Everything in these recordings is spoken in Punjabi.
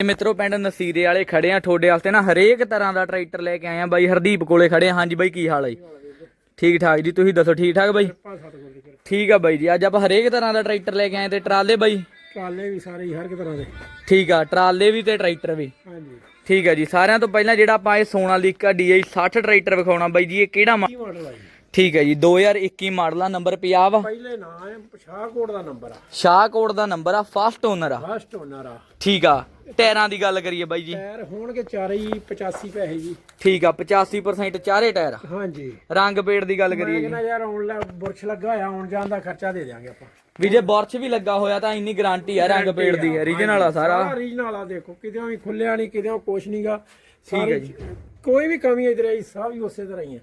ਮਿੱਤਰੋ ਪਿੰਡ ਨਸੀਰੇ ਵਾਲੇ ਖੜੇ ਆ ਤੁਹਾਡੇ ਵਾਸਤੇ ਨਾ ਹਰੇਕ ਤਰ੍ਹਾਂ ਦਾ ਟਰੈਕਟਰ ਲੈ ਕੇ ਆਏ ਆ ਬਾਈ ਹਰਦੀਪ ਕੋਲੇ ਖੜੇ ਆ। ਹਾਂਜੀ ਬਾਈ ਕੀ ਹਾਲ ਹੈ ਠੀਕ ਠਾਕ ਜੀ ਤੁਸੀਂ ਦੱਸੋ ਠੀਕ ਠਾਕ ਬਾਈ? ਠੀਕ ਆ ਬਾਈ ਜੀ ਅੱਜ ਆਪਾਂ ਹਰੇਕ ਤਰ੍ਹਾਂ ਦਾ ਟਰੈਕਟਰ ਲੈ ਕੇ ਆਏ ਤੇ ਟਰਾਲੇ ਬਾਈ? ਟਰਾਲੇ ਵੀ ਸਾਰੇ ਹੀ ਹਰ ਇੱਕ ਤਰ੍ਹਾਂ ਦੇ। ਠੀਕ ਆ ਟਰਾਲੇ ਵੀ ਤੇ ਟਰੈਕਟਰ ਵੀ। ਹਾਂਜੀ। ਠੀਕ ਆ ਜੀ ਸਾਰਿਆਂ ਤੋਂ ਪਹਿਲਾਂ ਜਿਹੜਾ ਆਪਾਂ ਇਹ ਸੋਨਾਲੀਕਾ DI 60 ਟਰੈਕਟਰ ਵਿਖਾਉਣਾ ਬਾਈ ਜੀ ਇਹ ਕਿਹੜਾ ਮਾਡਲ ਜੀ? ਠੀਕ ਹੈ ਜੀ 2021 ਮਾਡਲ ਆ ਨੰਬਰ 50 ਵਾ। ਪਹਿਲੇ ਨਾਂ ਹੈ ਸ਼ਾਹਕੋਟ ਦਾ ਨੰਬਰ ਆ। ਸ਼ਾਹਕੋਟ ਦਾ ਨੰਬਰ ਆ ਫਸਟ ਓਨਰ ਆ। ਫਸਟ ਓਨਰ ਆ। ਠੀਕ ਆ ਟਾਇਰਾਂ ਦੀ ਗੱਲ ਕਰੀਏ ਬਾਈ ਜੀ। ਟਾਇਰ ਹੋਣਗੇ ਚਾਰੇ ਹੀ 85 ਪੈਸੇ ਜੀ। ਠੀਕ ਆ 85% ਚਾਰੇ ਟਾਇਰ ਆ। ਹਾਂਜੀ। ਰੰਗ ਪੇੜ ਦੀ ਗੱਲ ਕਰੀਏ ਜੀ। ਯਾਰ ਆਉਣ ਬੁਰਸ਼ ਲੱਗਾ ਹੋਇਆ ਆਉਣ ਜਾਣ ਦਾ ਖਰਚਾ ਦੇ ਦਿਆਂਗੇ ਆਪਾਂ। ਵੀ ਜੇ ਬਰਛ ਵੀ ਲੱਗਾ ਹੋਇਆ ਤਾਂ ਇੰਨੀ ਗਾਰੰਟੀ ਆ ਰੰਗ ਪੇੜ ਦੀ ਓਰੀਜਨਲ ਆ ਸਾਰਾ। ਓਰੀਜਨਲ ਆ ਦੇਖੋ ਕਿਤੇ ਵੀ ਖੁੱਲਿਆ ਨਹੀਂ ਕਿਤੇ ਕੁਛ ਨਹੀਂਗਾ ਸਾਰੇ ਕੋਈ ਵੀ ਕਮੀ ਇਧਰ ਆਈ ਸਭ ਹੀ ਉਸੇ ਤਰ੍ਹਾਂ ਹੀ ਆ।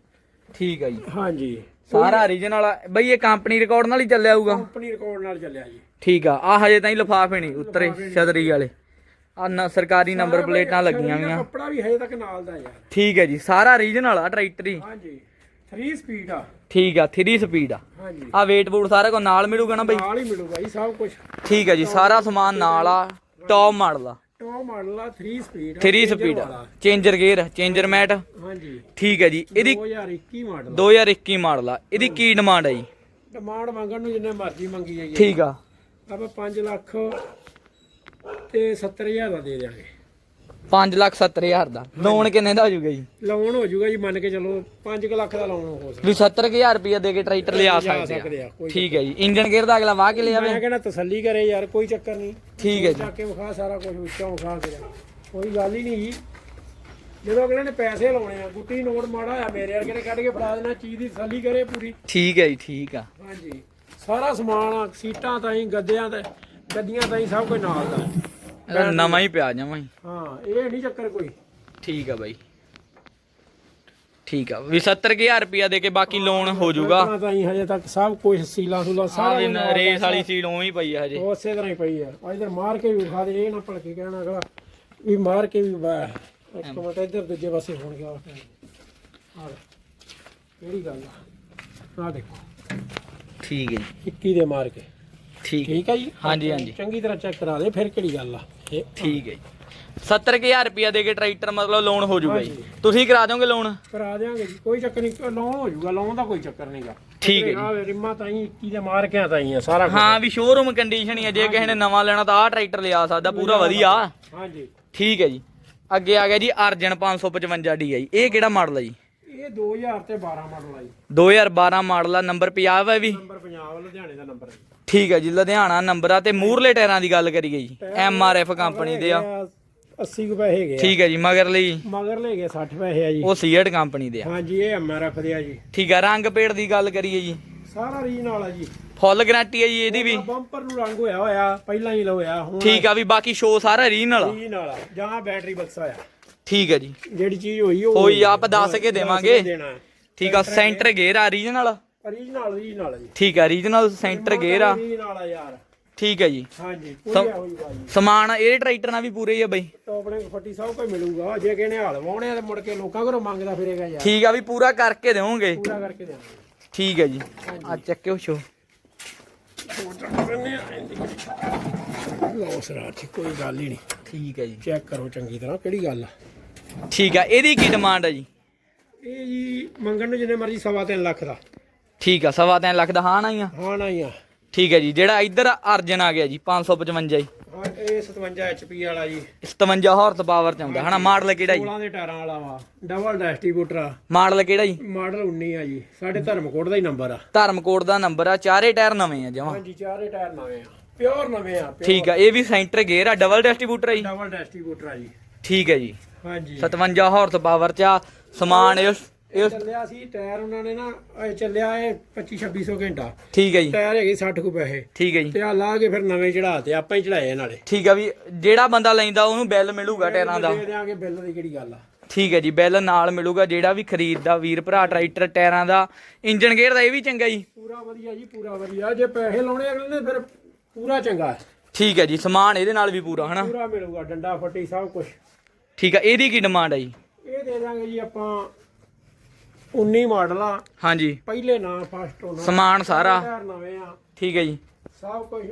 ਠੀਕ ਆ ਜੀ। ਹਾਂਜੀ। ਸਾਰਾ ਓਰੀਜਨਲ ਆ। ਬਈ ਇਹ ਕੰਪਨੀ ਰਿਕਾਰਡ ਨਾਲ ਹੀ ਚੱਲਿਆ ਹੋਊਗਾ। ਕੰਪਨੀ ਰਿਕਾਰਡ ਨਾਲ ਚੱਲਿਆ ਜੀ। ਠੀਕ ਆ। ਆ ਹਜੇ ਤਾਈਂ ਲਿਫਾਫੇ ਨਹੀਂ ਉਤਰੇ ਛਤਰੀ ਵਾਲੇ। ਆ ਨਾ ਸਰਕਾਰੀ ਨੰਬਰ ਪਲੇਟਾਂ ਲੱਗੀਆਂ ਵੀਆਂ ਕੱਪੜਾ ਵੀ ਹਜੇ ਤੱਕ ਨਾਲ ਦਾ ਯਾਰ। ਠੀਕ ਹੈ ਜੀ। ਸਾਰਾ ਓਰੀਜਨਲ ਆ ਟਰੈਕਟਰ ਹੀ ਹਾਂਜੀ। 3 ਸਪੀਡ ਆ। ਠੀਕ ਆ 3 ਸਪੀਡ ਆ। ਹਾਂਜੀ। ਆ ਵੇਟ ਬੂਟ ਸਾਰਾ ਕੋ ਨਾਲ ਮਿਲੂਗਾ ਨਾ ਬਈ? ਨਾਲ ਹੀ ਮਿਲੂਗਾ ਜੀ ਸਭ ਕੁਝ ਠੀਕ ਹੈ ਜੀ। ਸਾਰਾ ਸਮਾਨ ਨਾਲ ਆ ਟੌਪ ਮਾਡਲ ਆ। ਟੌਪ ਮਾਡਲ ਆ 3 ਸਪੀਡ 3 ਸਪੀਡ ਆ। ਚੇਂਜਰ ਗੇਅਰ ਚੇਂਜਰ ਮੈਟ ਹਾਂਜੀ। ਠੀਕ ਹੈ ਜੀ। ਇਹਦੀ 2021 ਮਾਡਲ 2021 ਮਾਡਲ ਆ। ਇਹਦੀ ਕੀ ਡਿਮਾਂਡ ਹੈ ਜੀ? ਡਿਮਾਂਡ ਮੰਗਣ ਨੂੰ ਜਿੰਨੇ ਮਰਜ਼ੀ ਮੰਗੀ ਜਾਈਏ। ਠੀਕ ਆ। ਆਪਾਂ 5 ਲੱਖ ਤੇ 70000 ਦਾ ਦੇ ਦਿਆਂਗੇ। 5 ਲੱਖ 70 ਹਜ਼ਾਰ ਦਾ। ਲੋਨ ਕਿੰਨੇ ਦਾ ਹੋ ਜਾਊਗਾ ਜੀ? ਲੋਨ ਹੋ ਜਾਊਗਾ ਜੀ ਮੰਨ ਕੇ ਚਲੋ 5 ਲੱਖ ਦਾ ਲੋਨ ਹੋ ਸਕਦਾ। ਵੀ 70000 ਰੁਪਏ ਦੇ ਕੇ ਟਰੈਕਟਰ ਲਿਆ ਸਕਦੇ ਆ। ਠੀਕ ਹੈ ਜੀ। ਇੰਜਨ ਗੇਅਰ ਦਾ ਅਗਲਾ ਵਾਹ ਕੇ ਲਿਆਵੇ। ਮੈਂ ਕਹਿੰਦਾ ਤਸੱਲੀ ਕਰੇ ਯਾਰ ਕੋਈ ਚੱਕਰ ਨਹੀਂ। ਠੀਕ ਹੈ ਜੀ। ਜਾ ਕੇ ਵਿਖਾ ਸਾਰਾ ਕੁਝ ਵਿੱਚੋਂ ਵਿਖਾ ਕੇ। ਕੋਈ ਗੱਲ ਹੀ ਨਹੀਂ ਜੀ। ਜਦੋਂ ਅਗਲੇ ਨੇ ਪੈਸੇ ਲਾਉਣੇ ਆ ਗੁੱਟੀ ਨੋਟ ਮਾੜਾ ਆ ਮੇਰੇ ਵਰਗੇ ਨੇ ਕੱਢ ਕੇ ਫੜਾ ਦੇਣਾ ਚੀਜ਼ ਦੀ ਤਸੱਲੀ ਕਰੇ ਪੂਰੀ। ਠੀਕ ਹੈ ਜੀ ਠੀਕ ਆ। ਹਾਂਜੀ। ਸਾਰਾ ਸਮਾਨ ਆ ਸੀਟਾਂ ਤਾਈਂ ਗੱਦਿਆਂ ਤੇ ਗੱਡੀਆਂ ਤਾਈਂ ਸਭ ਕੁਝ ਨਾਲ ਦਾ। ਇਹਦਾ ਨਵਾਂ ਹੀ ਪਿਆ ਜਮਾਂ ਹੀ। ਹਾਂ ਇਹ ਨਹੀਂ ਚੱਕਰ ਕੋਈ। ਠੀਕ ਆ ਬਾਈ। ਠੀਕ ਆ। ਵੀ 70000 ਰੁਪਿਆ ਦੇ ਕੇ ਬਾਕੀ ਲੋਨ ਹੋ ਜਾਊਗਾ। ਗੱਡੀਆਂ ਤਾਈਂ ਹਜੇ ਤੱਕ ਸਭ ਕੁਝ ਸੀਲਾ ਸੂਲਾ ਸਾਰਾ ਹੀ ਨਾਲ ਰੇਸ ਵਾਲੀ ਸੀਟ ਉਵੇਂ ਹੀ ਪਈ ਆ ਹਜੇ। ਉਸੇ ਤਰ੍ਹਾਂ ਹੀ ਪਈ ਆ। ਆ ਇਧਰ ਮਾਰ ਕੇ ਵੀ ਵਿਖਾ ਦੇ ਇਹ ਨਾ ਭਲਕੇ ਕਹਿਣਾ ਗਾ ਵੀ ਮਾਰ ਕੇ ਵੀ ਵਾ ਇੱਕ ਮਿੰਟ ਇੱਧਰ ਦੂਜੇ ਪਾਸੇ ਹੋਣ ਗਿਆ। ਆ ਕਿਹੜੀ ਗੱਲ ਆ? ਆ ਦੇਖੋ। ਠੀਕ ਹੈ ਜੀ। 21 ਦੇ ਮਾਰ ਕੇ। ਠੀਕ ਹੈ। ਠੀਕ ਹੈ ਜੀ? ਹਾਂਜੀ ਹਾਂਜੀ। ਚੰਗੀ ਤਰ੍ਹਾਂ ਚੈੱਕ ਕਰਾ ਦੇ ਫਿਰ ਕਿਹੜੀ ਗੱਲ ਆ? ਠੀਕ ਹੈ ਜੀ। 70000 ਰੁਪਿਆ ਦੇ ਕੇ ਟਰੈਕਟਰ ਮਤਲਬ ਲੋਨ ਹੋ ਜਾਊਗਾ ਜੀ। ਤੁਸੀਂ ਕਰਾ ਦੋਗੇ ਲੋਨ ਕਰਾ ਦਿਆਂਗੇ ਜੀ। ਕੋਈ ਚੱਕਰ ਨਹੀਂ ਲੋਨ ਹੋ ਜਾਊਗਾ ਲੋਨ ਦਾ ਕੋਈ ਚੱਕਰ ਨਹੀਂਗਾ ਠੀਕ ਹੈ ਜੀ। ਰਿਮਾ ਤਾਈਂ 21 ਦੇ ਮਾਰ ਕੇ ਆ ਤਾਈਂ ਆ ਸਾਰਾ। ਹਾਂ ਵੀ ਸ਼ੋਰੂਮ ਕੰਡੀਸ਼ਨ ਹੀ ਹੈ ਜੇ ਕਿਸੇ ਨੇ ਨਵਾਂ ਲੈਣਾ ਤਾਂ ਆਹ ਟਰੈਕਟਰ ਲਿਆ ਸਕਦਾ ਪੂਰਾ ਵਧੀਆ। ਹਾਂਜੀ। ਠੀਕ ਹੈ ਜੀ। ਅੱਗੇ ਆ ਗਿਆ ਜੀ ਅਰਜਨ 555 DI ਇਹ ਕਿਹੜਾ ਮਾਡਲ ਹੈ ਜੀ? ਇਹ 2000 ਤੇ 12 ਮਾਡਲ ਆ ਜੀ। 2012 ਮਾਡਲ ਆ ਨੰਬਰ 50 ਹੈ ਵੀ? ਨੰਬਰ ਪੰਜਾਬ ਲੁਧਿਆਣੇ ਦਾ ਨੰਬਰ ਹੈ ਠੀਕ ਹੈ ਜੀ ਲੁਧਿਆਣਾ ਨੰਬਰ ਆ ਤੇ ਮੂਰਲੇ ਟਾਇਰਾਂ ਦੀ ਗੱਲ ਕਰੀਏ ਜੀ ਐਫ ਕੰਪਨੀ ਦੇ ਆ। 80 ਕੁ ਪੈਸੇ ਹੈਗੇ ਆ। ਠੀਕ ਹੈ ਜੀ ਮਗਰ ਲਈ। ਮਗਰ ਲੈ ਗਏ 60 ਪੈਸੇ ਆ ਜੀ। ਉਹ ਸੀਐਟ ਕੰਪਨੀ ਦੇ ਆ। ਹਾਂਜੀ ਇਹ ਐਮਆਰਐਫ ਦੇ ਆ ਜੀ। ਠੀਕ ਹੈ ਰੰਗ ਪੇੜ ਦੀ ਗੱਲ ਕਰੀਏ ਜੀ। ਸਾਰਾ ਰੀਜਨ ਵਾਲਾ ਜੀ। ਫੁੱਲ ਗਾਰੰਟੀ ਹੈ ਜੀ ਇਹਦੀ ਵੀ। ਬੰਪਰ ਨੂੰ ਰੰਗ ਹੋਇਆ ਹੋਇਆ ਪਹਿਲਾਂ ਹੀ ਹੋਇਆ ਹੁਣ ਠੀਕ ਆ ਵੀ ਬਾਕੀ ਸ਼ੋ ਸਾਰਾ ਰੀਜਨਲ ਰੀਜਨ ਵਾਲਾ ਜਾਂ ਬੈਟਰੀ ਬਕਸਾ ਆ। ਠੀਕ ਹੈ ਜੀ। ਜਿਹੜੀ ਚੀਜ਼ ਹੋਈ ਉਹ ਹੋਈ ਆਪਾਂ ਦੱਸ ਕੇ ਦੇਵਾਂਗੇ। ਠੀਕ ਆ ਸੈਂਟਰ ਗੇਅਰ ਆ। ਰੀਜਨਲ ਰੀਜਨਲ ਰੀਜਨਲ ਜੀ। ਠੀਕ ਆ ਰੀਜਨਲ ਸੈਂਟਰ ਗੇਅਰ ਆ। ਰੀਜਨ ਵਾਲਾ ਯਾਰ। ਠੀਕ ਹੈ ਜੀ। ਹਾਂਜੀ ਹੋਈ ਬਾਈ ਸਮਾਨ ਇਹ ਟਰੈਕਟਰ ਨਾਲ ਵੀ ਪੂਰੇ ਹੀ ਆ ਬਈ। ਟੋਪਣੇ ਫੱਟੀ ਸਭ ਕੁਝ ਮਿਲੂਗਾ ਜੇ ਕਿਹਨੇ ਹਾਲ ਵਾਉਣੇ ਆ ਤੇ ਮੁੜ ਕੇ ਲੋਕਾਂ ਘਰੋਂ ਮੰਗਦਾ ਫਿਰੇਗਾ ਯਾਰ। ਠੀਕ ਆ ਵੀ ਪੂਰਾ ਕਰਕੇ ਦੇਵੋਗੇ। ਪੂਰਾ ਕਰਕੇ ਦੇਣਾ ਠੀਕ ਹੈ ਜੀ। ਆ ਚੱਕਿਓ ਸ਼ੋ ਲਓ ਸਰਾਰ ਚ ਕੋਈ ਗੱਲ ਹੀ ਨਹੀਂ। ਠੀਕ ਹੈ ਜੀ। ਚੈੱਕ ਕਰੋ ਚੰਗੀ ਤਰ੍ਹਾਂ ਕਿਹੜੀ ਗੱਲ ਆ। ਠੀਕ ਆ ਇਹਦੀ ਕੀ ਡਿਮਾਂਡ ਹੈ ਜੀ? ਇਹ ਜੀ ਮੰਗਣ ਨੂੰ ਜਿੰਨੇ ਮਰਜ਼ੀ ਸਵਾ ਤਿੰਨ ਲੱਖ ਦਾ। ਠੀਕ ਆ ਸਵਾ ਤਿੰਨ ਲੱਖ ਦਾ ਹਾਂ ਨਾ ਹੀ ਆ ਹਾਂ ਨਾ ਹੀ ਆ ਠੀਕ ਹੈ ਜੀ ਜਿਹੜਾ ਇੱਧਰ ਅਰਜਨ ਆ ਗਿਆ ਜੀ 555 ਜੀ। ਹਾਂ ਇਹ 57 HP ਵਾਲਾ ਜੀ। 57 ਹਾਰਸ ਪਾਵਰ ਚ ਆਉਂਦਾ ਹਨਾ? ਮਾਡਲ ਕਿਹੜਾ ਜੀ? 16 ਦੇ ਟਾਇਰਾਂ ਵਾਲਾ ਵਾ ਡਬਲ ਡਿਸਟ੍ਰੀਬਿਊਟਰ ਆ ਮਾਡਲ ਕਿਹੜਾ ਜੀ? ਮਾਡਲ 19 ਆ ਜੀ ਸਾਡੇ ਧਰਮਕੋਟ ਦਾ ਹੀ ਨੰਬਰ ਆ। ਧਰਮਕੋਟ ਦਾ ਨੰਬਰ ਆ ਚਾਰੇ ਟਾਇਰ ਨਵੇਂ ਆ ਜਮਾ। ਹਾਂਜੀ ਚਾਰੇ ਟਾਇਰ ਨਵੇਂ ਆ ਪਿਓਰ ਨਵੇਂ ਆ ਠੀਕ ਆ ਇਹ ਵੀ ਸੈਂਟਰ ਗੇਅਰ ਆ ਡਬਲ ਡਿਸਟ੍ਰੀਬਿਊਟਰ ਆ ਜੀ? ਡਬਲ ਡਿਸਟ੍ਰੀਬਿਊਟਰ ਆ ਜੀ। ਠੀਕ ਹੈ ਜੀ। ਹਾਂਜੀ। 57 ਹਾਰਸ ਪਾਵਰ ਚ ਆ ਸਮਾਨ ਇਸ ਇਸ ਚੱਲਿਆ ਸੀ ਟਾਇਰ ਉਹਨਾਂ ਨੇ ਨਾ ਇਹ ਚੱਲਿਆ ਇਹ 25 2600 ਘੰਟਾ। ਠੀਕ ਹੈ ਜੀ। ਟਾਇਰ ਹੈਗੇ 60 ਕੁ ਪੈਸੇ। ਠੀਕ ਹੈ ਜੀ। ਤੇ ਆ ਲਾ ਕੇ ਫਿਰ ਨਵੇਂ ਚੜਾਤੇ ਆਪਾਂ ਹੀ ਚੜਾਏ ਨਾਲੇ। ਠੀਕ ਆ ਵੀ ਜਿਹੜਾ ਬੰਦਾ ਲੈਂਦਾ ਉਹਨੂੰ ਬਿੱਲ ਮਿਲੂਗਾ ਟਾਇਰਾਂ ਦਾ। ਦੇ ਦਿਆਂਗੇ ਬਿੱਲ ਦੀ ਕਿਹੜੀ ਗੱਲ ਆ? ਠੀਕ ਹੈ ਜੀ ਬਿੱਲ ਨਾਲ ਮਿਲੂਗਾ ਜਿਹੜਾ ਵੀ ਖਰੀਦਦਾ ਵੀਰ ਭਰਾ ਟਰੈਕਟਰ ਟਾਇਰਾਂ ਦਾ। ਇੰਜਨ ਗੇਅਰ ਦਾ ਇਹ ਵੀ ਚੰਗਾ ਜੀ। ਪੂਰਾ ਵਧੀਆ ਜੀ ਪੂਰਾ ਵਧੀਆ। ਜੇ ਪੈਸੇ ਲਾਉਣੇ ਅਗਲੇ ਨੇ ਫਿਰ ਪੂਰਾ ਚੰਗਾ। ਠੀਕ ਹੈ ਜੀ ਸਮਾਨ ਇਹਦੇ ਨਾਲ ਵੀ ਪੂਰਾ ਹਨਾ? ਪੂਰਾ ਮਿਲੂਗਾ ਡੰਡਾ ਫੱਟੀ ਸਭ ਕੁਝ ਠੀਕ ਆ ਇਹਦੀ ਕੀ ਡਿਮਾਂਡ ਹੈ ਜੀ? ਇਹ ਦੇ ਦਾਂਗੇ ਜੀ ਆਪਾਂ 19 ਮਾਡਲ ਆ। ਹਾਂਜੀ। ਪਹਿਲੇ ਨਾਂ ਫਸਟ ਹੋਣਾ। ਸਮਾਨ ਸਾਰਾ। ਟਾਇਰ ਨਵੇਂ ਆ। ਠੀਕ ਹੈ ਜੀ। ਸਭ ਕੁਝ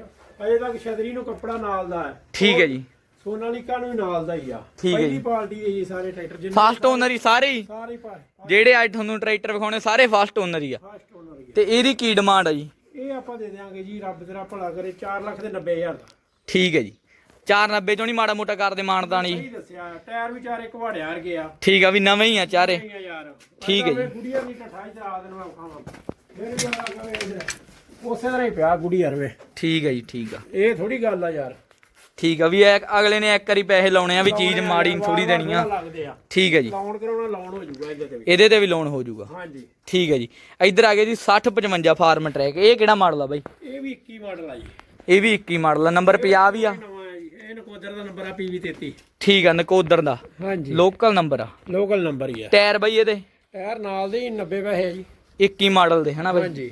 ਅਜੇ ਤੱਕ ਛਤਰੀ ਨੂੰ ਕੱਪੜਾ ਨਾਲ ਦਾ ਹੈ। ਠੀਕ ਹੈ ਜੀ। ਸੋਨਾਲੀਕਾ ਨੂੰ ਵੀ ਨਾਲ ਦਾ ਹੀ ਆ। ਠੀਕ ਹੈ ਪਹਿਲੀ। ਪਾਰਟੀ ਹੈ ਜੀ ਸਾਰੇ ਟਰੈਕਟਰ ਜਿੰਨੇ ਫਸਟ ਓਨਰ ਹੀ ਸਾਰੇ ਹੀ। ਸਾਰੇ ਪਾ ਜਿਹੜੇ ਅੱਜ ਤੁਹਾਨੂੰ ਟਰੈਕਟਰ ਵਿਖਾਉਣੇ ਸਾਰੇ ਫਸਟ ਓਨਰ ਹੀ ਆ। ਫਸਟ ਓਨਰ ਹੀ ਆ। ਤੇ ਇਹਦੀ ਕੀ ਡਿਮਾਂਡ ਆ ਜੀ? ਇਹ ਆਪਾਂ ਦੇ ਦਿਆਂਗੇ ਜੀ ਰੱਬ ਤੇਰਾ ਭਲਾ ਕਰੇ 4 ਲੱਖ ਦੇ 90000 ਦਾ। ਠੀਕ ਹੈ ਜੀ। 490 ਚੋਂ ਨਹੀਂ ਮਾੜਾ ਮੋਟਾ ਕਰਦੇ ਮਾਨਦਾਨ ਜੀ ਸਹੀ ਦੱਸਿਆ ਟਾਇਰ ਵੀ ਚਾਰੇ ਘਵਾੜਿਆ ਵਰ ਗਿਆ ਠੀਕ ਆ ਵੀ ਨਵੇਂ ਹੀ ਆ ਚਾਰੇ। ਨਹੀਂ ਆ ਯਾਰ। ਠੀਕ ਹੈ ਜੀ। ਗੁੜੀਆ ਨਹੀਂ ਟਠਾਈ ਤੇ ਆ ਦੇਣਾ ਖਾਵਾਂ ਜਰਾ ਕਵੇ ਇਧਰ ਉਸੇ ਤਰ੍ਹਾਂ ਹੀ ਪਿਆ ਗੁੜੀਆ ਰਵੇ। ਠੀਕ ਹੈ ਜੀ ਠੀਕ ਆ। ਇਹ ਥੋੜੀ ਗੱਲ ਆ ਯਾਰ। ਠੀਕ ਆ ਵੀ ਇਹ ਅਗਲੇ ਨੇ ਇੱਕ ਵਾਰੀ ਪੈਸੇ ਲਾਉਣੇ ਆ ਵੀ ਚੀਜ਼ ਮਾੜੀ ਥੋੜੀ ਦੇਣੀ ਆ। ਲੱਗਦੇ ਆ। ਠੀਕ ਹੈ ਜੀ। ਲਾਉਣ ਕਰਾਉਣਾ ਲਾਉਣ ਹੋ ਜਾਊਗਾ ਇਹਦੇ ਤੇ ਵੀ। ਇਹਦੇ ਤੇ ਵੀ ਲੋਨ ਹੋ ਜਾਊਗਾ। ਹਾਂਜੀ। ਠੀਕ ਹੈ ਜੀ। ਇੱਧਰ ਆ ਗਏ ਜੀ 60 55 ਫਾਰਮ ਟਰੈਕ। ਇਹ ਕਿਹੜਾ ਮਾਡਲ ਆ ਬਾਈ? ਇਹ ਵੀ 21 ਮਾਡਲ ਆ ਜੀ। ਇਹ ਵੀ 21 ਮਾਡਲ ਆ। ਨੰਬਰ 50 ਵੀ ਆ। ਇਹ ਨਕੋਦਰ ਦਾ ਨੰਬਰ ਆ PV33 ਠੀਕ ਆ ਨਕੋਦਰ ਦਾ। ਹਾਂਜੀ। ਲੋਕਲ ਨੰਬਰ ਆ। ਲੋਕਲ ਨੰਬਰ ਹੀ ਆ। ਟਾਇਰ ਬਾਈ ਇਹਦੇ? ਟਾਇਰ ਨਾਲ ਦੇ ਹੀ 90 ਪੈਸੇ ਆ ਜੀ। 21 ਮਾਡਲ ਦੇ ਹਨਾ ਬਾਈ? ਹਾਂਜੀ।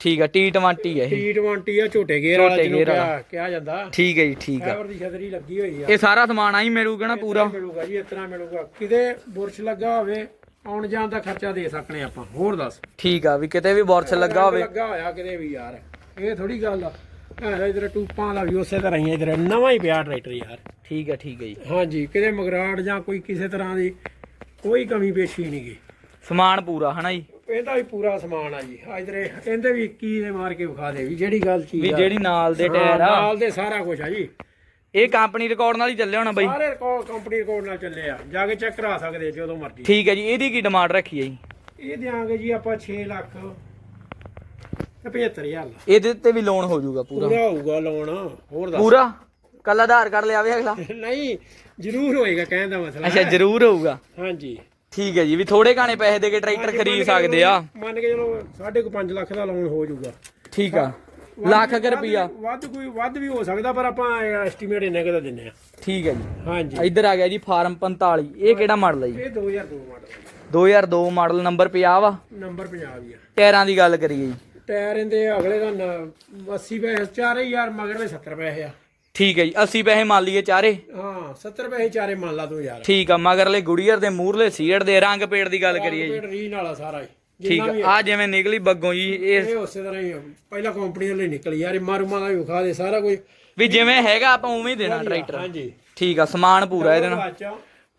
ਠੀਕ ਆ T20 ਹੈ ਇਹ। T20 ਆ ਝੋਟੇ ਗੇਅਰ ਵਾਲਾ ਜਿਹਨੂੰ। ਕਿਹਾ ਕਿਹਾ ਜਾਂਦਾ। ਠੀਕ ਹੈ ਜੀ ਠੀਕ ਆ। ਫਾਈਬਰ ਦੀ ਛਤਰੀ ਲੱਗੀ ਹੋਈ ਆ। ਇਹ ਸਾਰਾ ਸਮਾਨ ਆਈ ਮਿਲੂਗਾ ਨਾ ਪੂਰਾ? ਮਿਲੂਗਾ ਜੀ ਤਰ੍ਹਾਂ ਮਿਲੂਗਾ। ਕਿਤੇ ਬੁਰਸ਼ ਲੱਗਾ ਹੋਵੇ ਆਉਣ ਜਾਣ ਦਾ ਖਰਚਾ ਦੇ ਸਕਨੇ ਆਪਾਂ। ਹੋਰ ਦੱਸ। ਠੀਕ ਆ ਵੀ ਕਿਤੇ ਵੀ ਬੋਰਸ ਲੱਗਾ ਹੋਵੇ। ਲੱਗਾ ਹੋਇਆ ਕਿਤੇ ਵੀ ਯਾਰ। ਇਹ ਥੋੜੀ ਗੱਲ ਆ। ਐ ਇਧਰ ਟੂਪਾਂ ਦਾ ਵੀ ਉਸੇ ਤਰ੍ਹਾਂ ਹੀ ਇਧਰ ਨਵਾਂ ਹੀ ਪਿਆ ਟਰੈਕਟਰ ਯਾਰ। ਠੀਕ ਆ ਠੀਕ ਆ ਜੀ। ਹਾਂਜੀ ਕਿਤੇ ਮਗਰਾੜ ਜਾਂ ਕੋਈ ਕਿਸੇ ਤਰ੍ਹਾਂ ਦੀ ਕੋਈ ਕਮੀ ਪੇਸ਼ੀ ਨਹੀਂ ਗੀ। ਸਮਾਨ ਪੂਰਾ ਹਨਾ ਜੀ? ਇਹਦਾ ਵੀ ਪੂਰਾ ਸਮਾਨ ਆ ਜੀ। ਇਧਰ ਇਹਦੇ ਵੀ 21 ਦੇ ਮਾਰ ਕੇ ਵਿਖਾ ਦੇ ਵੀ ਜਿਹੜੀ ਗੱਲ ਚੀਜ਼ ਵੀ ਆ। ਜਿਹੜੀ ਨਾਲ ਦੇ ਹਾਂ, ਟਾਇਰ ਆ। ਨਾਲ ਦੇ ਸਾਰਾ ਕੁਝ ਆ ਜੀ। ਇਹ ਕੰਪਨੀ ਰਿਕਾਰਡ ਨਾਲ ਹੀ ਚੱਲਿਆ ਹੋਣਾ ਬਾਈ? ਸਾਰੇ ਕੋਲ ਕੰਪਨੀ ਰਿਕਾਰਡ ਨਾਲ ਚੱਲੇ ਆ। ਜਾ ਕੇ ਚੈੱਕ ਕਰਾ ਸਕਦੇ ਜਦੋਂ ਮਰਜ਼ੀ। ਠੀਕ ਹੈ ਜੀ ਇਹਦੀ ਕੀ ਡਿਮਾਂਡ ਰੱਖੀ ਹੈ ਜੀ? ਇਹ ਦਿਆਂਗੇ ਜੀ ਆਪਾਂ 6 ਲੱਖ। ਤੇ 75000 ਦਾ ਇਹਦੇ ਤੇ ਵੀ ਲੋਨ ਹੋ ਜਾਊਗਾ ਪੂਰਾ। ਪੂਰਾ ਹੋਊਗਾ ਲੋਨ ਹੋਰ ਦੱਸ। ਪੂਰਾ? ਕੱਲ ਆਧਾਰ ਕਾਰਡ ਲਿਆਵੇ ਅਗਲਾ। ਨਹੀਂ ਜ਼ਰੂਰ ਹੋਏਗਾ ਕਹਿਣ ਦਾ ਮਸਲਾ ਅੱਛਾ ਜ਼ਰੂਰ ਹੋਊਗਾ। ਹਾਂਜੀ। ਠੀਕ ਹੈ ਜੀ ਵੀ ਥੋੜੇ ਘਾਣੇ ਪੈਸੇ ਦੇ ਕੇ ਟਰੈਕਟਰ ਖਰੀਦ ਸਕਦੇ ਆ। ਮੰਨ ਕੇ ਚਲੋ 5.5 ਲੱਖ ਦਾ ਲੋਨ ਹੋ ਜਾਊਗਾ। ਠੀਕ ਆ। ਲੱਖ ਕੁ ਰੁਪਈਆ। ਵੱਧ ਕੋਈ ਵੱਧ ਵੀ ਹੋ ਸਕਦਾ ਪਰ ਆਪਾਂ ਐਸਟੀਮੇਟ ਇੰਨੇ ਕੁ ਦਾ ਦਿੰਨੇ ਆ। ਠੀਕ ਹੈ ਜੀ। ਹਾਂਜੀ। ਇੱਧਰ ਆ ਗਿਆ ਜੀ ਫਾਰਮ 45 ਇਹ ਕਿਹੜਾ ਮਾਡਲ ਹੈ ਜੀ? ਇਹ 2002 ਮਾਡਲ 2002 ਮਾਡਲ ਨੰਬਰ 50 ਵਾ। ਨੰਬਰ 50 ਹੀ ਆ। ਟਾਇਰਾਂ ਦੀ ਗੱਲ ਕਰੀਏ ਜੀ। ਟਾਇਰ ਇਹਦੇ ਅਗਲੇ ਦਾ ਨ- 80 ਪੈਸੇ 4000 ਮਗਰ ਦੇ 70 ਪੈਸੇ ਆ। ਠੀਕ ਹੈ ਜੀ 80 ਪੈਸੇ ਮੰਨ ਲਈਏ ਚਾਰੇ। ਹਾਂ 70 ਪੈਸੇ ਚਾਰੇ ਮੰਨ ਲਾ ਤੂੰ ਯਾਰ। ਠੀਕ ਆ ਮਗਰਲੇ ਗੁੜੀਅਰ ਦੇ ਮੂਰਲੇ ਸੀੜ ਦੇ ਰੰਗ ਪੇੜ ਦੀ ਗੱਲ ਕਰੀਏ ਜੀ। ਰੀਨ ਵਾਲਾ ਸਾਰਾ ਹੀ ਠੀਕ ਆ ਜਿਵੇਂ ਨਿਕਲੀ ਬੱਗੋਂ ਜੀ ਇਹ ਉਸੇ ਤਰ੍ਹਾਂ ਹੀ। ਪਹਿਲਾਂ ਕੰਪਨੀ ਵਾਲੇ ਨਿਕਲੀ ਯਾਰ ਮਾਰੂਮਾ ਦਾ ਵਿਖਾ ਦੇ ਸਾਰਾ ਕੁਝ ਵੀ ਜਿਵੇਂ ਹੈਗਾ ਆਪਾਂ ਉਵੇਂ ਹੀ ਦੇਣਾ ਟਰੈਕਟਰ। ਹਾਂਜੀ। ਠੀਕ ਆ ਸਮਾਨ ਪੂਰਾ ਇਹਦੇ ਨਾਲ।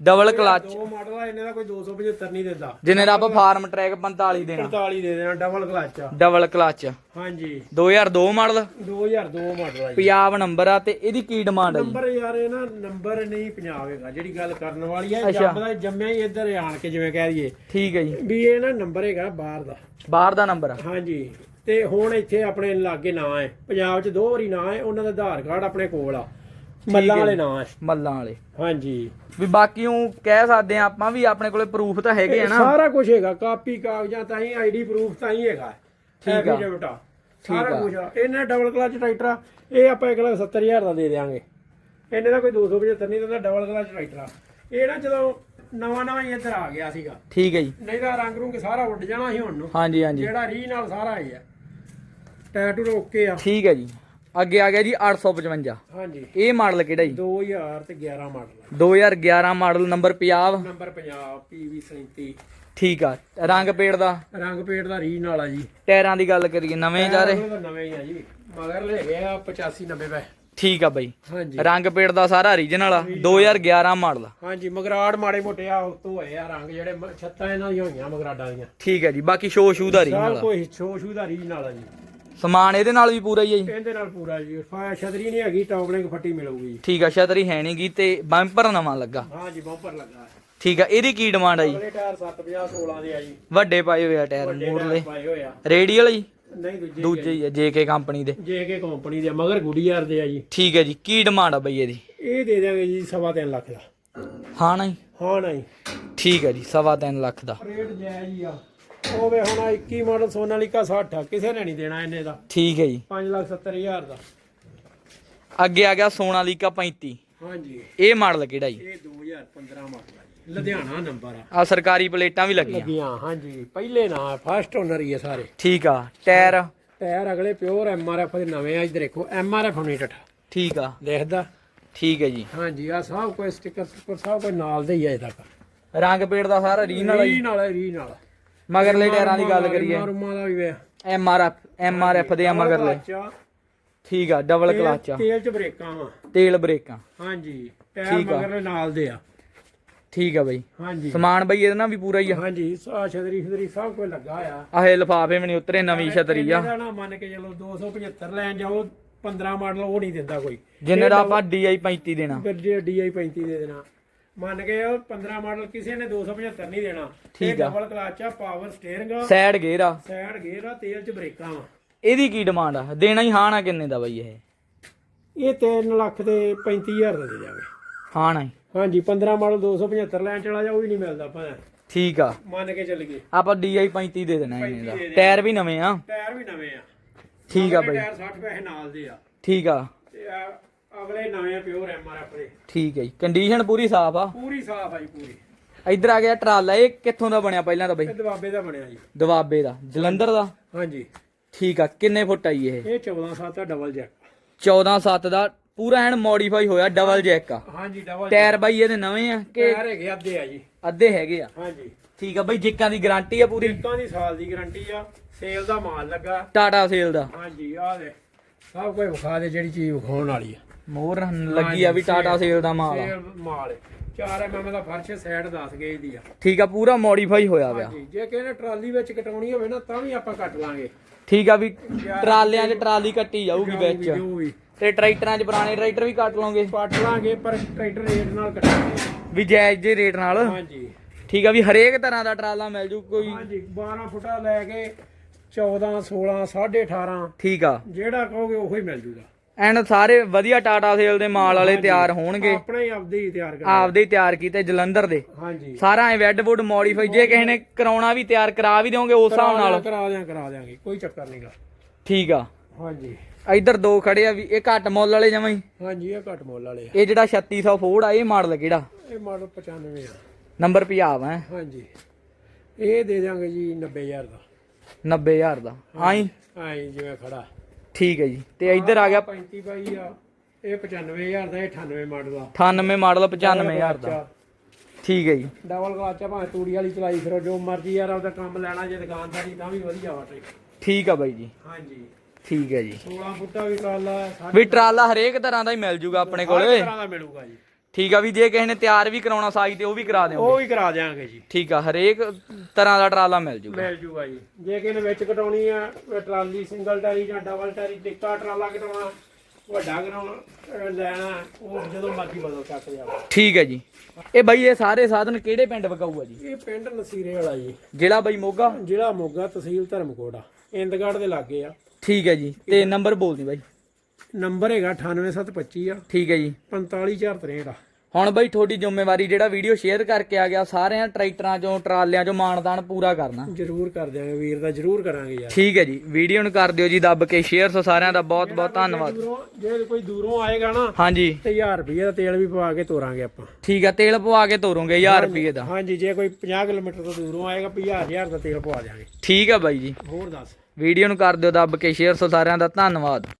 ਡਬਲ ਕਲਚ ਦੋ ਮਾਡਲ ਆ ਇਹਨੇ ਦਾ ਕੋਈ 275 ਨਹੀਂ ਦਿੰਦਾ। ਜਿੰਨੇ ਦਾ ਆਪਾਂ ਫਾਰਮ ਟਰੈਕ 45 ਦੇਣਾ। 45 ਦੇ ਦੇਣਾ ਡਬਲ ਕਲੱਚ ਆ। ਡਬਲ ਕਲਚ ਹਾਂਜੀ। 2002 ਮਾਡਲ 2002 ਮਾਡਲ ਆ ਪੰਜਾਬ ਨੰਬਰ ਆ ਤੇ ਇਹਦੀ ਕੀ ਡਿਮਾਂਡ ਆ ਨੰਬਰ ਯਾਰ ਇਹ ਨਾ ਨੰਬਰ ਨਹੀਂ ਪੰਜਾਵੇਗਾ ਜਿਹੜੀ ਗੱਲ ਕਰਨ ਵਾਲੀ ਹੈ ਅੱਛਾ। ਜੰਮਦਾ ਜੰਮਿਆ ਹੀ ਇੱਧਰ ਆਣ ਕੇ ਜਿਵੇਂ ਕਹਿ ਦਈਏ। ਠੀਕ ਹੈ ਜੀ। ਵੀ ਇਹ ਨਾ ਨੰਬਰ ਹੈਗਾ ਬਾਹਰ ਦਾ। ਬਾਹਰ ਦਾ ਨੰਬਰ ਆ। ਹਾਂਜੀ। ਤੇ ਹੁਣ ਇੱਥੇ ਆਪਣੇ ਲਾਗੇ ਨਾਂ ਹੈ। ਪੰਜਾਬ 'ਚ ਦੋ ਵਾਰੀ ਨਾਂ ਹੈ ਉਹਨਾਂ ਦਾ ਆਧਾਰ ਕਾਰਡ ਆਪਣੇ ਕੋਲ ਆ। ਮੱਲਾਂ ਵਾਲੇ ਨਾਂ ਹੈ ਮੱਲਾਂ ਵਾਲੇ। ਹਾਂਜੀ। ਵੀ ਬਾਕੀ ਉਹ ਕਹਿ ਸਕਦੇ ਆ ਆਪਾਂ ਵੀ ਆਪਣੇ ਕੋਲੇ ਪ੍ਰੂਫ ਤਾਂ ਹੈਗੇ ਆ ਨਾ। ਸਾਰਾ ਕੁਝ ਹੈਗਾ ਕਾਪੀ ਕਾਗਜ਼ਾਂ ਤਾਂ ਹੀ ਆਈਡੀ ਪ੍ਰੂਫ ਤਾਂ ਹੀ ਹੈਗਾ। ਠੀਕ ਆ। ਆ। ਸਾਰਾ। ਕੁਝ ਆ। ਇਹਨੇ ਡਬਲ ਕਲਚ ਟਰੈਕਟਰ ਆ। ਇਹ ਆਪਾਂ 1 ਲੱਖ 70000 ਦਾ ਦੇ ਦੇਾਂਗੇ ਇਹਨੇ ਦਾ ਕੋਈ 275 ਨਹੀਂ ਦਿੰਦਾ ਡਬਲ ਕਲਚ ਟਰੈਕਟਰ ਆ। ਇਹ ਨਾ ਜਦੋਂ ਨਵਾਂ ਨਵਾਂ ਹੀ ਇੱਧਰ ਆ ਗਿਆ ਸੀਗਾ। ਠੀਕ ਹੈ ਜੀ। ਨਹੀਂ ਤਾਂ ਰੰਗ ਰੂੰਗ ਸਾਰਾ ਉੱਡ ਜਾਣਾ ਸੀ ਹੁਣ ਨੂੰ। ਹਾਂਜੀ ਹਾਂਜੀ। ਜਿਹੜਾ ਰੀ ਨਾਲ ਸਾਰਾ ਹੀ ਆ। ਟੈਟੂ ਰੋਕੇ ਆ। ਠੀਕ ਹੈ ਜੀ। ਅੱਗੇ ਆ ਗਿਆ ਜੀ 855 ਹਾਂਜੀ। ਇਹ ਮਾਡਲ ਕਿਹੜਾ ਜੀ? 2000 ਤੇ 11 model 2011 model number 50 number 50 PV 37 ਠੀਕ ਆ। ਰੰਗ ਪੇੜ ਦਾ? ਰੰਗ ਪੇਟ ਦਾ ਰੀ ਨਾਲ ਆ ਜੀ। ਟਾਇਰਾਂ ਦੀ ਗੱਲ ਕਰੀਏ ਨਵੇਂ ਜਾ ਰਹੇ? ਤਾਂ ਨਵੇਂ ਹੀ ਆ ਜੀ। ਮਗਰ ਲੈ ਗਿਆ 85 90 ਪੈ। ਠੀਕ ਆ ਬਾਈ। ਹਾਂਜੀ। ਰੰਗ ਪੇੜ ਦਾ ਸਾਰਾ ਓਰੀਜਨਲ ਆ 2011 ਮਾਡਲ ਹਾਂਜੀ ਮਗਰਾੜ ਮਾੜੇ ਮੋਟੇ ਆ ਉਤੋਂ ਹੋਏ ਆ ਰੰਗ ਜਿਹੜੇ ਮ- ਛੱਤਾਂ ਇਹਨਾਂ ਦੀਆਂ ਹੋਈਆਂ ਮਗਰਾੜਾਂ ਦੀਆਂ। ਠੀਕ ਹੈ ਜੀ ਬਾਕੀ ਸ਼ੋ ਸ਼ੂ ਦਾ ਸਭ ਓਰੀਜਨਲ ਆ ਕੋਈ ਛੋ ਛੂ ਦਾ ਰੀ ਨਾਲ ਆ ਜੀ। ਸਮਾਨ ਇਹਦੇ ਨਾਲ ਵੀ ਪੂਰਾ ਹੀ ਆ ਜੀ? ਇਹਦੇ ਨਾਲ ਪੂਰਾ ਜੀ। ਫਾਇਆ ਛਤਰੀ ਨਹੀਂ ਹੈਗੀ ਟੌਪਲਿੰਗ ਫੱਟੀ ਮਿਲੂਗੀ ਜੀ। ਠੀਕ ਆ ਛਤਰੀ ਹੈ ਨੀ ਗੀ ਤੇ ਬੰਪਰ ਨਵਾਂ ਲੱਗਾ। ਹਾਂਜੀ ਬੰਪਰ ਲੱਗਾ ਹੈ। ਠੀਕ ਆ ਇਹਦੀ ਕੀ ਡਿਮਾਂਡ ਆ ਜੀ? ਅਗਲੇ ਟਾਇਰ 750 16 ਦੇ ਆ ਜੀ। ਵੱਡੇ ਪਾਏ ਹੋਏ ਆ ਟਾਇਰ ਮੂਰਲੇ ਟਾਇਰ ਪਾਏ ਹੋਏ ਆ। ਰੇਡੀਅਲ ਜੀ? ਨਹੀਂ ਦੂਜੇ ਦੂਜੇ ਹੀ ਆ ਜੇਕੇ ਕੰਪਨੀ ਦੇ। ਜੇ ਕੇ ਕੰਪਨੀ ਦੇ ਮਗਰ ਗੁੱਡੀਆਰ ਦੇ ਆ ਜੀ। ਠੀਕ ਹੈ ਜੀ ਕੀ ਡਿਮਾਂਡ ਆ ਬਈ ਇਹਦੀ? ਇਹ ਦੇ ਦਿਆਂਗੇ ਜੀ ਸਵਾ ਤਿੰਨ ਲੱਖ ਦਾ। ਹਾਂ ਨਾ ਜੀ ਹਾਂ ਨਹੀਂ। ਠੀਕ ਹੈ ਜੀ ਸਵਾ ਤਿੰਨ ਲੱਖ ਦਾ। ਰੇਟ ਜਾਇਜ਼ ਹੀ ਆ। ਉਹ ਵੇ ਹੁਣ ਆਹ 21 ਮਾਡਲ ਸੋਨਾਲੀਕਾ 60 ਕਿਸੇ ਨੇ ਨਹੀਂ ਦੇਣਾ ਇਹਨੇ ਦਾ। ਠੀਕ ਹੈ ਜੀ। 5 ਲੱਖ 70 ਹਜ਼ਾਰ ਦਾ। ਅੱਗੇ ਆ ਗਿਆ ਸੋਨਾਲੀਕਾ 35 ਹਾਂਜੀ। ਇਹ ਮਾਡਲ ਕਿਹੜਾ ਜੀ? ਇਹ 2015 ਮਾਡਲ ਜੀ। ਲੁਧਿਆਣਾ ਨੰਬਰ ਆ। ਆ ਸਰਕਾਰੀ ਪਲੇਟਾਂ ਵੀ ਲੱਗੀਆਂ। ਲੱਗੀਆਂ ਹਾਂਜੀ। ਪਹਿਲੇ ਨਾ ਫਸਟ ਓਨਰ ਹੀ ਆ ਸਾਰੇ। ਠੀਕ ਆ ਟਾਇਰ ਟਾਇਰ ਅਗਲੇ ਪਿਓਰ ਐਮਆਰਐਫ ਦੇ ਨਵੇਂ ਆ ਇੱਧਰ ਦੇਖੋ ਐਮਆਰਐਫ ਨਹੀਂ ਟੱਠਾ। ਠੀਕ ਆ। ਦੇਖਦਾ? ਠੀਕ ਹੈ ਜੀ। ਹਾਂਜੀ ਆ ਸਭ ਕੋਈ ਸਟicker ਸਟicker ਸਭ ਕੋਈ ਨਾਲ ਦੇ ਹੀ ਆ ਇਹ ਤੱਕ। ਰੰਗ ਪੇੜ ਦਾ ਸਾਰਾ ਰੀਜਨਲ ਰੀ ਨਾਲ ਰੀ ਨਾਲ ਮਗਰਲੇ ਟਾਇਰਾਂ ਦੀ ਗੱਲ ਕਰੀਏ। ਰੁਮਾ ਦਾ ਵੀ ਵੇ M R F M R F ਦੇ ਆ। ਮਗਰਲੇ ਠੀਕ ਆ ਡਬਲ ਕਲਚ ਆ। ਤੇਲ ਚ ਬ੍ਰੇਕਾਂ ਵਾ। ਤੇਲ ਬ੍ਰੇਕਾਂ। ਹਾਂਜੀ ਟਾਇਰ ਠੀਕ ਆ। ਮਗਰ ਨਾਲ ਦੇ ਆ। ਠੀਕ ਆ ਬਾਈ। ਹਾਂਜੀ। ਸਮਾਨ ਬਾਈ ਇਹਦੇ ਨਾਲ ਵੀ ਪੂਰਾ ਹੀ ਆ। ਹਾਂਜੀ ਆ ਛਤਰੀ ਛਤਰੀ ਸਭ ਕੁਝ ਲੱਗਾ ਆ। ਆਹੇ ਲਫਾਫੇ ਵੀ ਨਹੀਂ ਉਤਰੇ ਨਵੀਂ ਛਤਰੀ ਆ। ਇਹਦਾ ਨਾ ਮੰਨ ਕੇ ਚਲੋ 275 ਲੈਣ ਜਾਓ 15 ਮਾਡਲ ਉਹ ਨਹੀਂ ਦਿੰਦਾ ਕੋਈ। ਜਿੰਨੇ ਦਾ ਆਪਾਂ DI 35 ਦੇਣਾ। ਫਿਰ ਜੇ DI 35 ਦੇ ਦੇਣਾ। ਮੰਨ ਕੇ ਉਹ 15 ਮਾਡਲ ਕਿਸੇ ਨੇ 275 ਨਹੀਂ ਦੇਣਾ। ਠੀਕ ਆ। ਡਬਲ ਕਲਚ ਆ ਪਾਵਰ ਸਟੀਅਰਿੰਗ ਆ। ਸਾਈਡ ਗੇਅਰ ਆ। ਸਾਈਡ ਗੇਅਰ ਆ ਤੇਲ ਚ ਬ੍ਰੇਕਾਂ ਵਾ। ਇਹਦੀ ਕੀ ਡਿਮਾਂਡ ਆ? ਦੇਣਾ ਹੀ ਹਾਂ ਨਾ ਕਿੰਨੇ ਦਾ ਬਾਈ ਇਹ? ਇਹ 3 ਲੱਖ ਤੇ 35000 ਦਾ ਦੇ ਜਾਵੇ ਹਾਂ ਨਾ। ਹਾਂਜੀ 15 ਮਾਡਲ 275 ਲੈਣ ਚਲਾ ਜਾ ਉਹ ਵੀ ਨਹੀਂ ਮਿਲਦਾ ਭਾਂ ਠੀਕ ਆ। ਮੰਨ ਕੇ ਚੱਲ ਗਏ। ਆਪਾਂ DI 35 ਦੇ ਦੇਣਾ ਇਹਨੇ 35 ਦਾ ਦੇ। ਟਾਇਰ ਵੀ ਨਵੇਂ ਆ। ਟਾਇਰ ਵੀ ਨਵੇਂ ਆ। ਠੀਕ ਆ ਬਾਈ। ਟਾਇਰ 60 ਪੈਸੇ ਨਾਲ ਦੇ ਆ। ਠੀਕ ਆ। ਤੇ ਆ ਅਗਲੇ ਨਵੇਂ ਪਿਓਰ ਐਮਆਰ ਆਪਣੇ ਠੀਕ ਹੈ ਜੀ। ਕੰਡੀਸ਼ਨ ਪੂਰੀ ਸਾਫ਼ ਆ। ਪੂਰੀ ਸਾਫ਼ ਆ ਜੀ ਪੂਰੀ। ਇੱਧਰ ਆ ਗਿਆ ਟਰਾਲਾ ਇਹ ਕਿੱਥੋਂ ਦਾ ਬਣਿਆ ਪਹਿਲਾਂ ਤਾਂ ਬਾਈ? ਇਹ ਦਬਾਬੇ ਦਾ ਬਣਿਆ ਜੀ। ਦਵਾਬੇ ਦਾ। ਜਲੰਧਰ ਦਾ? ਹਾਂਜੀ। ਠੀਕ ਆ ਕਿੰਨੇ ਫੁੱਟ ਆਈ ਇਹ? ਇਹ 14 7 ਆ ਡਬਲ ਜੈਕ 14 7 ਦਾ ਪੂਰਾ ਐਨ ਮੋਡੀਫਾਈ ਹੋਇਆ ਡਬਲ ਜੈਕ ਆ। ਹਾਂਜੀ ਡਬਲ ਟਾਇਰ ਬਾਈ ਇਹਦੇ ਨਵੇਂ ਆ ਕਿ ਟਾਇਰ ਹੈਗੇ ਅੱਧੇ ਆ ਜੀ। ਅੱਧੇ ਹੈਗੇ ਆ? ਹਾਂਜੀ। ਠੀਕ ਆ ਬਾਈ ਜਿੱਕਾਂ ਦੀ ਗਾਰੰਟੀ ਆ ਪੂਰੀ? ਟਿੱਕਾਂ ਦੀ ਸਾਲ ਦੀ ਗਾਰੰਟੀ ਆ। ਸੇਲ ਦਾ ਮਾਲ ਲੱਗਾ। ਟਾਟਾ ਸੇਲ ਦਾ। ਹਾਂਜੀ ਆ ਦੇ ਸਭ ਕੁਝ ਵਿਖਾ ਦੇ ਜਿਹੜੀ ਚੀਜ਼ ਵਿਖਾਉਣ ਵਾਲੀ ਆ। ਮੋਹਰ ਲੱਗੀ ਆ ਵੀ ਟਾਟਾ ਸੇਲ ਦਾ ਮਾਲ ਆ। ਸੇਲ ਮਾਲ ਹੈ। ਚਾਰ ਐਮਐਮ ਦਾ ਫਰਸ਼ ਸਾਈਡ 10 ਗੇਜ ਦੀ ਆ। ਠੀਕ ਆ ਪੂਰਾ ਮੋਡੀਫਾਈ ਹੋਇਆ ਪਿਆ। ਹਾਂਜੀ ਜੇ ਕਿਸੇ ਨੇ ਟਰਾਲੀ ਵਿੱਚ ਕਟਾਉਣੀ ਹੋਵੇ ਨਾ ਤਾਂ ਵੀ ਆਪਾਂ ਕੱਟ ਲਾਂਗੇ। ਠੀਕ ਆ ਵੀ ਟਰਾਲਿਆਂ 'ਚ ਟਰਾਲੀ ਕੱਟੀ ਜਾਊਗੀ ਵਿੱਚ। ਤੇ ਟਰੈਕਟਰਾਂ 'ਚ ਪੁਰਾਣੇ ਟਰੈਕਟਰ ਵੀ ਕੱਟ ਲਓਗੇ ਕੱਟ ਲਾਂਗੇ ਪਰ ਟਰੈਕਟਰ ਰੇਟ ਨਾਲ ਕੱਟਾਂਗੇ। ਵੀ ਜਾਇਜ਼ ਜੇ ਰੇਟ ਨਾਲ। ਹਾਂਜੀ। ਠੀਕ ਆ ਵੀ ਹਰੇਕ ਤਰ੍ਹਾਂ ਦਾ ਟਰਾਲਾ ਮਿਲ ਜੂ ਕੋਈ ਹਾਂਜੀ 12 ਫੁੱਟਾ ਲੈ ਕੇ 14 16 18.5 ਠੀਕ ਆ। ਜਿਹੜਾ ਕਹੋਗੇ ਉਹੀ ਮਿਲ ਜੂਗਾ। ਐਨ ਸਾਰੇ ਵਧੀਆ ਟਾਟਾ ਸੇਲ ਦੇ ਮਾਲ ਵਾਲੇ ਤਿਆਰ ਹੋਣਗੇ। ਆਪਣਾ ਹੀ ਆਪਦੇ ਹੀ ਤਿਆਰ ਕਰ ਆਪਦੇ ਹੀ ਤਿਆਰ ਕੀਤੇ ਜਲੰਧਰ ਦੇ। ਹਾਂਜੀ। ਸਾਰਾ ਐ ਵੈਡਵੁੱਡ ਮੋਡੀਫਾਈ ਜੇ ਕਿਸੇ ਨੇ ਕਰਾਉਣਾ ਵੀ ਤਿਆਰ ਕਰਾ ਵੀ ਦਿਓਗੇ ਉਸ ਹਿਸਾਬ ਨਾਲ। ਕਰਾ ਦਿਆਂ ਕਰਾ ਦਿਆਂਗੇ। ਕੋਈ ਚੱਕਰ ਨਹੀਂਗਾ ਠੀਕ ਆ। ਹਾਂਜੀ। ਇੱਧਰ ਦੋ ਖੜੇ ਆ ਵੀ ਇਹ ਘੱਟ ਮੁੱਲ ਵਾਲੇ ਜਮਾਂ ਹੀ। ਹਾਂਜੀ ਇਹ ਘੱਟ ਮੁੱਲ ਵਾਲੇ ਆ। ਇਹ ਜਿਹੜਾ 3600 ਫੋਰਡ ਆ ਇਹ ਮਾਡਲ ਕਿਹੜਾ? ਇਹ ਮਾਡਲ 95 ਆ। ਨੰਬਰ ਪੰਜਾਬ ਹੈ। ਹਾਂਜੀ। ਇਹ ਦੇ ਦਿਆਂਗੇ ਜੀ 90000 ਦਾ। 90000 ਦਾ। ਆਈ ਆਈ ਜਿਵੇਂ ਖੜਾ। ਠੀਕ ਹੈ ਜੀ। ਤੇ ਇੱਧਰ ਆ ਗਿਆ। 35 ਬਾਈ ਆ। ਇਹ 95000 ਦਾ ਇਹ 98 ਮਾਡਲ ਆ। 98 ਮਾਡਲ 95000 ਦਾ। ਠੀਕ ਹੈ ਜੀ। ਡਬਲ ਕਲਾਚਾ ਭਾਵੇਂ ਤੂੜੀ ਵਾਲੀ ਚਲਾਈ ਫਿਰੋ ਜੋ ਮਰਜ਼ੀ ਯਾਰ ਆਪਦਾ ਕੰਮ ਲੈਣਾ ਜੇ ਦੁਕਾਨਦਾਰੀ ਤਾਂ ਵੀ ਵਧੀਆ ਵਾ ਠੀਕ ਆ ਬਾਈ ਜੀ। ਹਾਂਜੀ। ਠੀਕ ਹੈ ਜੀ। 16 ਫੁੱਟਾ ਵੀ ਟਰਾਲਾ ਵੀ ਟਰਾਲਾ ਹਰੇਕ ਤਰ੍ਹਾਂ ਦਾ ਹੀ ਮਿਲ ਜੂਗਾ ਆਪਣੇ ਕੋਲੇ। ਤਰ੍ਹਾਂ ਦਾ ਮਿਲੂਗਾ ਜੀ। ਠੀਕ ਆ ਵੀ ਜੇ ਕਿਸੇ ਨੇ ਤਿਆਰ ਵੀ ਕਰਾਉਣਾ ਸਾਈ ਤੇ ਉਹ ਵੀ ਕਰਾ ਦਿਓ ਉਹ ਵੀ ਕਰਾ ਦਿਆਂਗੇ ਜੀ। ਠੀਕ ਆ ਹਰੇਕ ਤਰ੍ਹਾਂ ਦਾ ਟਰਾਲਾ ਮਿਲ ਜੂਗਾ। ਮਿਲ ਜੂਗਾ ਜੀ। ਜੇ ਕਿਸੇ ਨੇ ਵਿੱਚ ਕਟਾਉਣੀ ਆ ਟਰਾਲੀ ਸਿੰਗਲ ਟਾਰੀ ਜਾਂ ਡਬਲ ਟਾਰੀ ਟਿੱਕਾ ਟਰਾਲਾ ਕਟਾਉਣਾ ਵੱਡਾ ਕਰਾਉਣਾ ਅਹ ਲੈਣਾ ਉਹ ਜਦੋਂ ਮਰਜ਼ੀ ਬਦਲ ਸਕਦੇ ਆ ਠੀਕ ਹੈ ਜੀ। ਇਹ ਬਾਈ ਇਹ ਸਾਰੇ ਸਾਧਨ ਕਿਹੜੇ ਪਿੰਡ ਵਕਾਊ ਆ ਜੀ? ਇਹ ਪਿੰਡ ਨਸੀਰੇ ਵਾਲਾ ਜੀ। ਜ਼ਿਲ੍ਹਾ ਬਾਈ ਮੋਗਾ? ਜ਼ਿਲ੍ਹਾ ਮੋਗਾ ਤਹਿਸੀਲ ਧਰਮਕੋਟ ਆ। ਇੰਦਗੜ੍ਹ ਦੇ ਲਾਗੇ ਆ। ਠੀਕ ਹੈ ਜੀ। ਤੇ ਨੰਬਰ ਬੋਲ ਦੀ ਬਾਈ। ਨੰਬਰ ਹੈਗਾ 98725 ਆ। ਠੀਕ ਹੈ ਜੀ। 45463 ਆ। ਹੁਣ ਬਾਈ ਤੁਹਾਡੀ ਜ਼ਿੰਮੇਵਾਰੀ ਜਿਹੜਾ ਵੀਡੀਓ ਸ਼ੇਅਰ ਕਰਕੇ ਆ ਗਿਆ ਸਾਰਿਆਂ ਟਰੈਕਟਰਾਂ ਚੋਂ ਟਰਾਲਿਆਂ ਚੋਂ ਮਾਨਦਾਨ ਪੂਰਾ ਕਰਨਾ। ਜ਼ਰੂਰ ਕਰ ਦਿਆਂਗੇ ਵੀਰ ਦਾ ਜ਼ਰੂਰ ਕਰਾਂਗੇ ਯਾਰ। ਠੀਕ ਹੈ ਜੀ ਵੀਡੀਓ ਨੂੰ ਕਰ ਦਿਓ ਜੀ ਦੱਬ ਕੇ ਸ਼ੇਅਰ ਸੋ ਸਾਰਿਆਂ ਦਾ ਬਹੁਤ ਬਹੁਤ ਧੰਨਵਾਦ। ਦੂਰੋਂ ਜੇ ਕੋਈ ਦੂਰੋਂ ਆਏਗਾ ਨਾ ਹਾਂਜੀ। ਤੇ 1000 ਰੁਪਏ ਦਾ ਤੇਲ ਵੀ ਪਵਾ ਕੇ ਤੋਰਾਂਗੇ ਆਪਾਂ। ਠੀਕ ਆ ਤੇਲ ਪਵਾ ਕੇ ਤੋਰੋਗੇ 1000 ਰੁਪਏ ਦਾ। ਹਾਂਜੀ ਜੇ ਕੋਈ 50 ਕਿਲੋਮੀਟਰ ਤੋਂ ਦੂਰੋਂ ਆਏਗਾ 50000 ਦਾ ਤੇਲ ਪਵਾ ਦਿਆਂਗੇ। ਠੀਕ ਆ ਬਾਈ ਜੀ। ਹੋਰ ਦੱਸ। ਵੀਡੀਓ ਨੂੰ ਕਰ ਦਿਓ ਦੱਬ ਕੇ ਸ਼ੇਅਰ ਸੋ ਸਾਰਿਆਂ ਦਾ ਧੰਨਵਾਦ।